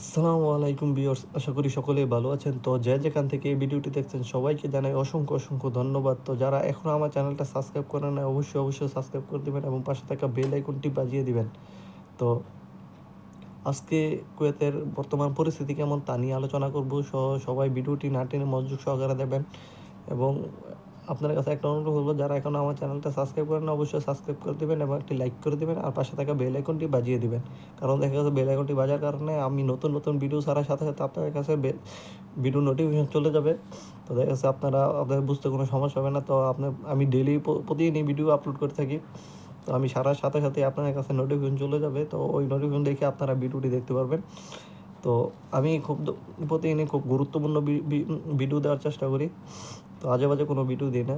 আসসালামু আলাইকুম বিয়র্স আশা করি সকলেই ভালো আছেন। তো যে যেখান থেকে এই ভিডিওটি দেখছেন, সবাইকে জানাই অসংখ্য অসংখ্য ধন্যবাদ। তো যারা এখনও আমার চ্যানেলটা সাবস্ক্রাইব করেন না অবশ্যই অবশ্যই সাবস্ক্রাইব করে দেবেন এবং পাশে থাকা বেল আইকনটি বাজিয়ে দিবেন। তো আজকে কুয়েতের বর্তমান পরিস্থিতি কেমন তা নিয়ে আলোচনা করব। সবাই ভিডিওটি না টেনে মনোযোগ সহকারে দেবেন এবং আপনার কাছে একটা অনুরোধ হলো, যারা এখন আমার চ্যানেলটা সাবস্ক্রাইব করেন অবশ্যই সাবস্ক্রাইব করে দেবেন এবং একটি লাইক করে দেবেন আর পাশে থাকা বেল আইকনটি বাজিয়ে দেবেন। কারণ দেখা যাচ্ছে বেল আইকনটি বাজার কারণে আমি নতুন নতুন ভিডিও ছাড়ার সাথে সাথে আপনাদের কাছে ভিডিও নোটিফিকেশন চলে যাবে। তো দেখা যাচ্ছে আপনারা, আপনাদের বুঝতে কোনো সমস্যা হবে না। তো আপনার আমি ডেলি প্রতিদিনই ভিডিও আপলোড করে থাকি। তো আমি সারার সাথে সাথে আপনার কাছে নোটিফিকেশন চলে যাবে। তো ওই নোটিফিকেশন দেখে আপনারা ভিডিওটি দেখতে পারবেন। তো আমি খুব প্রতিদিনই খুব গুরুত্বপূর্ণ ভিডিও দেওয়ার চেষ্টা করি। তো আজে বাজে কোনো ভিডিও দিই না।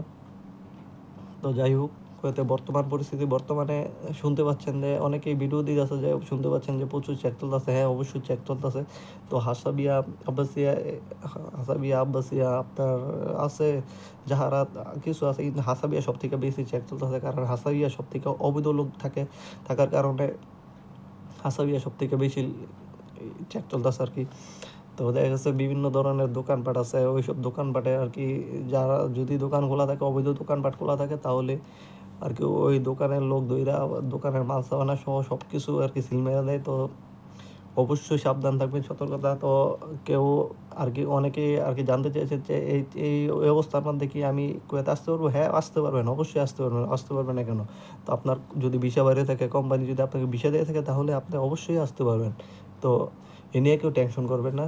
তো যাই হোক কুয়েতে বর্তমান পরিস্থিতি, বর্তমানে শুনতে পাচ্ছেন যে অনেকেই ভিডিও দিয়ে আছে যে শুনতে পাচ্ছেন যে প্রচুর চেক চলতেছে। হ্যাঁ অবশ্যই চেক চলতেছে। তো হাসাবিয়া আব্বাসিয়া হাসাবিয়া আব্বাসিয়া আপনার আছে, যাহারা কিছু আছে, কিন্তু হাসাবিয়া সব থেকে বেশি চেক চলতেছে। কারণ হাসাবিয়া সব থেকে অবৈধ লোক থাকে, থাকার কারণে হাসাবিয়া সব থেকে বেশি চেক চলতেছে আর কি। তো দেখা যাচ্ছে বিভিন্ন ধরনের দোকানপাট আছে, ওইসব দোকানপাটে আর কি যারা যদি দোকান খোলা থাকে, অবৈধ দোকানপাট খোলা থাকে, তাহলে আর কি ওই দোকানের লোক দইরা দোকানের মাল সাবানা সহ সব কিছু আর কি সিল মেরে দেয়। তো অবশ্যই সাবধান থাকবেন, সতর্কতা। তো কেউ আর কি অনেকে আর কি জানতে চেয়েছে যে এই এই অবস্থার মধ্যে কি আমি কুয়েতে আসতে পারব? হ্যাঁ আসতে পারবেন, অবশ্যই আসতে পারবেন আসতে পারবেন না কেন? তো আপনার যদি ভিসা বাইরে থাকে, কোম্পানি যদি আপনাকে ভিসা দিয়ে থাকে, তাহলে আপনি অবশ্যই আসতে পারবেন। তো এ নিয়ে কেউ টেনশন করবেন না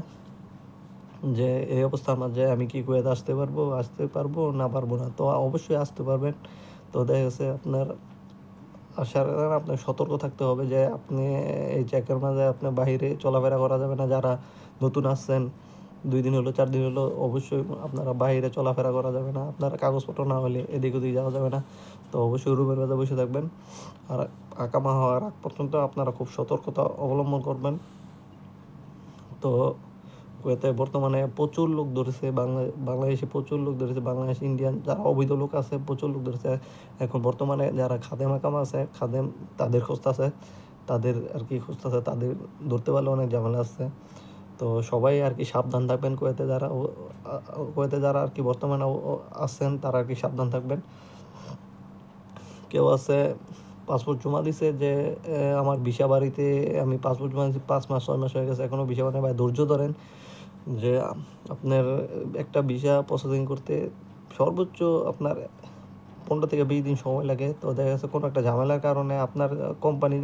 যে এই অবস্থার মাঝে আমি কি কুয়েতে আসতে পারব আসতে পারব, না পারব না। তো অবশ্যই আসতে পারবেন। তো দেখা গেছে আপনার আসার আপনার সতর্ক থাকতে হবে যে আপনি এই চেকের মাঝে আপনি বাইরে চলাফেরা করা যাবে না। যারা নতুন আসছেন, দুই দিন হলো, চার দিন হলো, অবশ্যই আপনারা বাইরে চলাফেরা করা যাবে না। আপনার কাগজপত্র না হলে এদিক ওদিক যাওয়া যাবে না। তো অবশ্যই রুমের মাঝে বসে থাকবেন। আর আকামা হওয়ার আগ পর্যন্ত আপনারা খুব সতর্কতা অবলম্বন করবেন। তো কুয়েতে বর্তমানে প্রচুর লোক ধরেছে, বাংলা, বাংলাদেশে প্রচুর লোক ধরেছে, বাংলাদেশ ইন্ডিয়ান যারা অবৈধ লোক আছে প্রচুর লোক ধরেছে। এখন বর্তমানে যারা খাদেম আকাম আছে, খাদেম তাদের খুঁজতেছে তাদের আর কি খুঁজতেছে তাদের ধরতে পারলে অনেক ঝামেলা আছে। তো সবাই আর কি সাবধান থাকবেন কুয়েতে যারা কুয়েতে যারা আর কি বর্তমানে আছেন, তারা আর কি সাবধান থাকবেন। কেউ আছে পাসপোর্ট জমা দিছে যে আমার ভিসা বাড়িতে আমি পাসপোর্ট জমা দিয়েছি পাঁচ মাস, ছয় মাস হয়ে গেছে এখনও ভিসা বানায় ভাই, ধৈর্য ধরেন যে, আপনার একটা ভিসা প্রসেসিং করতে সর্বোচ্চ আপনার পনেরো থেকে বিশ দিন সময় লাগে। তো দেখা যাচ্ছে কোনো একটা ঝামেলার কারণে আপনার কোম্পানি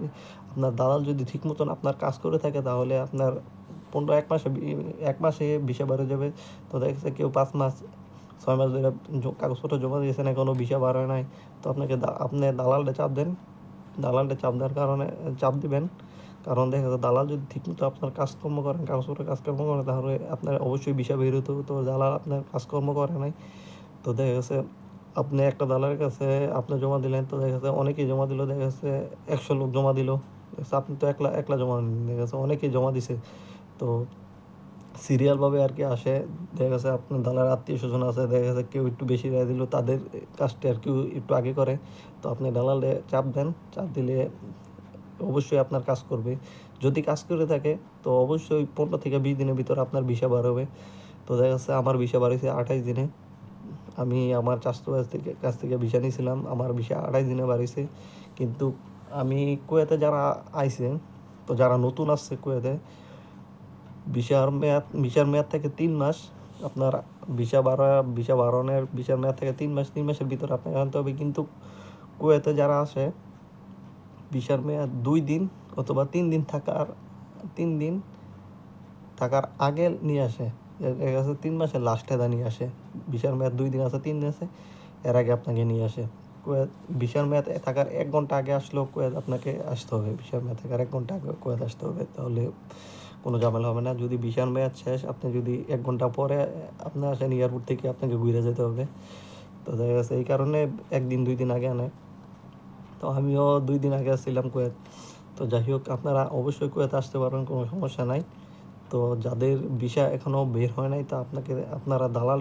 আপনার দালাল যদি ঠিক মতন আপনার কাজ করে থাকে, তাহলে আপনার পনেরো, এক মাসে এক মাসে ভিসা বেরো যাবে। তো দেখা যাচ্ছে কেউ পাঁচ মাস, ছয় মাস ধরে কাগজপত্র জমা দিয়েছেন এখনও ভিসা বার হয় নাই। তো আপনাকে দা- আপনি দালালটা চাপ দেন। দালালটা চাপ দেওয়ার কারণে, চাপ দিবেন। কারণ দেখা যাচ্ছে দালাল যদি ঠিকমতো আপনার কাজকর্ম করেন কাগজপত্র কাজকর্ম করেন, তাহলে আপনার অবশ্যই ভিসা বের হতে। তো দালাল আপনার কাজকর্ম করে নাই। তো দেখা গেছে আপনি একটা দালালের কাছে আপনি জমা দিলেন, তো দেখা যাচ্ছে অনেকেই জমা দিল, দেখা যাচ্ছে একশো লোক জমা দিল। আপনি তো একলা একলা জমা দেখা যাচ্ছে অনেকেই জমা দিছে। তো সিরিয়ালভাবে আর কি আসে। দেখা গেছে আপনার দালার আত্মীয় স্বজন আছে, দেখা গেছে কেউ একটু বেশি দেয় দিল, তাদের কাজটা আর কেউ একটু আগে করে। তো আপনি দালালে চাপ দেন, চাপ দিলে অবশ্যই আপনার কাজ করবে। যদি কাজ করে থাকে, তো অবশ্যই পনেরো থেকে বিশ দিনের ভিতরে আপনার ভিসা বার হবে। তো দেখা যাচ্ছে আমার ভিসা বার হয়েছে আঠাইশ দিনে। আমি আমার চাষতো কাছ থেকে কাছ থেকে ভিসা নিয়েছিলাম, আমার ভিসা আঠাইশ দিনে বাড়িছে কিন্তু আমি কুয়েতে যারা আইছে, তো যারা নতুন আসছে কুয়েতে ভিসার মেয়াদ ভিসার মেয়াদ থেকে তিন মাস, আপনার ভিসা বাড়া ভিসা বাড়ানোর, ভিসার মেয়াদ থেকে তিন মাস, তিন মাসের ভিতরে আপনাকে আনতে হবে। কিন্তু কুয়েতে যারা আসে ভিসার মেয়াদ দুই দিন অথবা তিন দিন থাকার, তিন দিন থাকার আগে নিয়ে আসে। এর কাছে তিন মাসের লাস্টে দা নিয়ে আসে। ভিসার মেয়াদ দুই দিন আছে, তিন দিন আছে, এর আগে আপনাকে নিয়ে আসে। কুয়েত, ভিসার মেয়াদ থাকার এক ঘণ্টা আগে আসলেও কুয়েত আপনাকে আসতে হবে। ভিসার মেয়াদ থাকার এক ঘণ্টা আগে কুয়েত আসতে হবে। তাহলে কোনো ঝামেলা হবে না। যদি ভিসার মেয়াদ শেষ, আপনি যদি এক ঘণ্টা পরে আপনি আসেন এয়ারপোর্ট থেকে, আপনাকে ঘুরে যেতে হবে। তো দেখা গেছে এই কারণে একদিন, দুই দিন আগে আনে। তো আমিও দুই দিন আগে আসছিলাম কুয়েত। তো যাই হোক, আপনারা অবশ্যই কুয়েত আসতে পারবেন, কোনো সমস্যা নাই। তো যাদের ভিসা এখনও বের হয় নাই, তা আপনাকে, আপনারা দালাল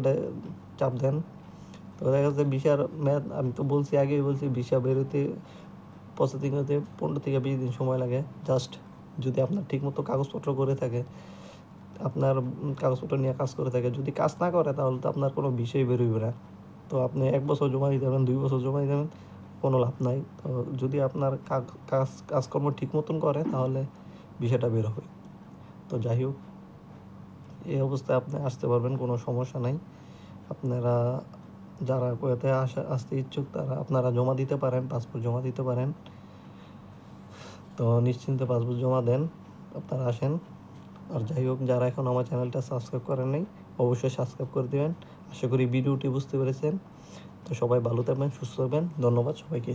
চাপ দেন। তো দেখা যাচ্ছে ভিসার মেয়াদ আমি তো বলছি আগেই বলছি, ভিসা বেরোতে প্রসেসিং হতে পনেরো থেকে বিশ দিন সময় লাগে, জাস্ট যদি আপনার ঠিকমতো কাগজপত্র করে থাকে, আপনার কাগজপত্র নিয়ে কাজ করে থাকে, যদি কাজ না করে তাহলে তো আপনার কোনো বিষয় বেরোবে না। তো আপনি এক বছর জমা দিতে পারেন দুই বছর জমা দিতে পারেন কোনো লাভ নাই। তো যদি আপনার কাজ কাজকর্ম ঠিক মতন করে তাহলে বিষয়টা বের হবে। তো যাই হোক, এই অবস্থায় আপনি আসতে পারবেন, কোনো সমস্যা নাই। আপনারা যারা কুয়েতে আসা, আসতে ইচ্ছুক তারা, আপনারা জমা দিতে পারেন পাসপোর্ট জমা দিতে পারেন। তো নিশ্চিন্তে পাসবুক জমা দেন, আপনারা আসেন। আর যাই হোক, যারা এখন আমার চ্যানেলটা সাবস্ক্রাইব করেন নাই, অবশ্যই সাবস্ক্রাইব করে দেবেন। আশা করি ভিডিওটি বুঝতে পেরেছেন। তো সবাই ভালো থাকবেন, সুস্থ থাকবেন। ধন্যবাদ সবাইকে।